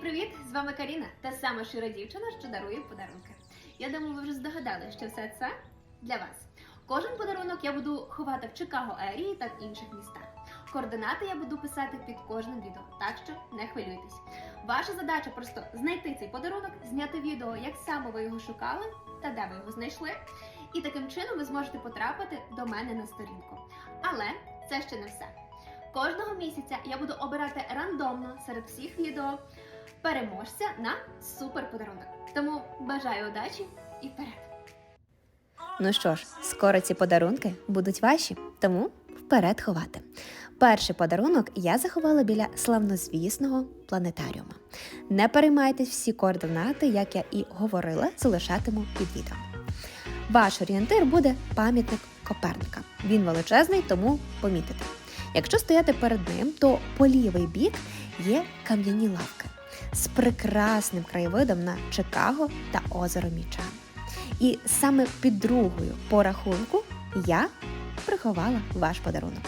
привіт! З вами Каріна, та сама щира дівчина, що дарує подарунки. Я думаю, ви вже здогадали, що все це для вас. Кожен подарунок я буду ховати в Чикаго Ерії та в інших містах. Координати я буду писати під кожним відео, так що не хвилюйтесь. Ваша задача просто знайти цей подарунок, зняти відео, як саме ви його шукали та де ви його знайшли. І таким чином ви зможете потрапити до мене на сторінку. Але це ще не все. Кожного місяця я буду обирати рандомно серед всіх відео переможця на супер подарунок. Тому бажаю удачі і вперед! Ну що ж, скоро ці подарунки будуть ваші, тому вперед ховати. Перший подарунок я заховала біля славнозвісного планетаріума. Не переймайтесь всі координати, як я і говорила, залишатиму під відео. Ваш орієнтир буде пам'ятник Коперника. Він величезний, тому помітите. Якщо стояти перед ним, то по лівий бік є кам'яні лавки з прекрасним краєвидом на Чикаго та озеро Міча. І саме під другою по рахунку я приховала ваш подарунок.